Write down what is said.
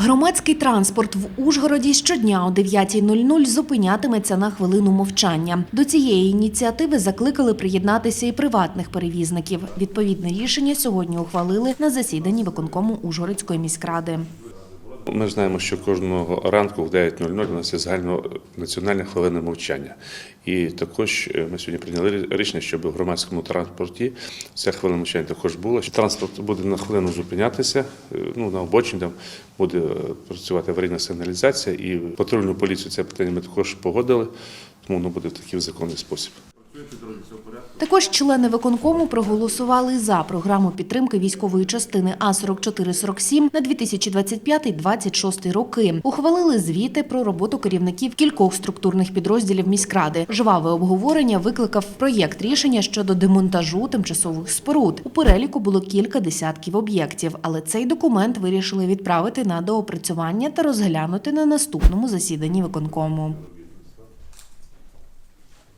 Громадський транспорт в Ужгороді щодня о 9.00 зупинятиметься на хвилину мовчання. До цієї ініціативи закликали приєднатися і приватних перевізників. Відповідне рішення сьогодні ухвалили на засіданні виконкому Ужгородської міськради. Ми знаємо, що кожного ранку в 9.00 у нас є загальнонаціональна хвилина мовчання. І також е, ми сьогодні прийняли рішення, щоб у громадському транспорті ця хвилина мовчання також була. Транспорт буде на хвилину зупинятися, е, ну, на обочині там буде е, працювати аварійна сигналізація. І патрульну поліцію це питання ми також погодили, тому воно буде в такий законний спосіб. Також члени виконкому проголосували за програму підтримки військової частини А 4447 на 2025-26 роки. Ухвалили звіти про роботу керівників кількох структурних підрозділів міськради. Жваве обговорення викликав проєкт рішення щодо демонтажу тимчасових споруд. У переліку було кілька десятків об'єктів, але цей документ вирішили відправити на доопрацювання та розглянути на наступному засіданні виконкому.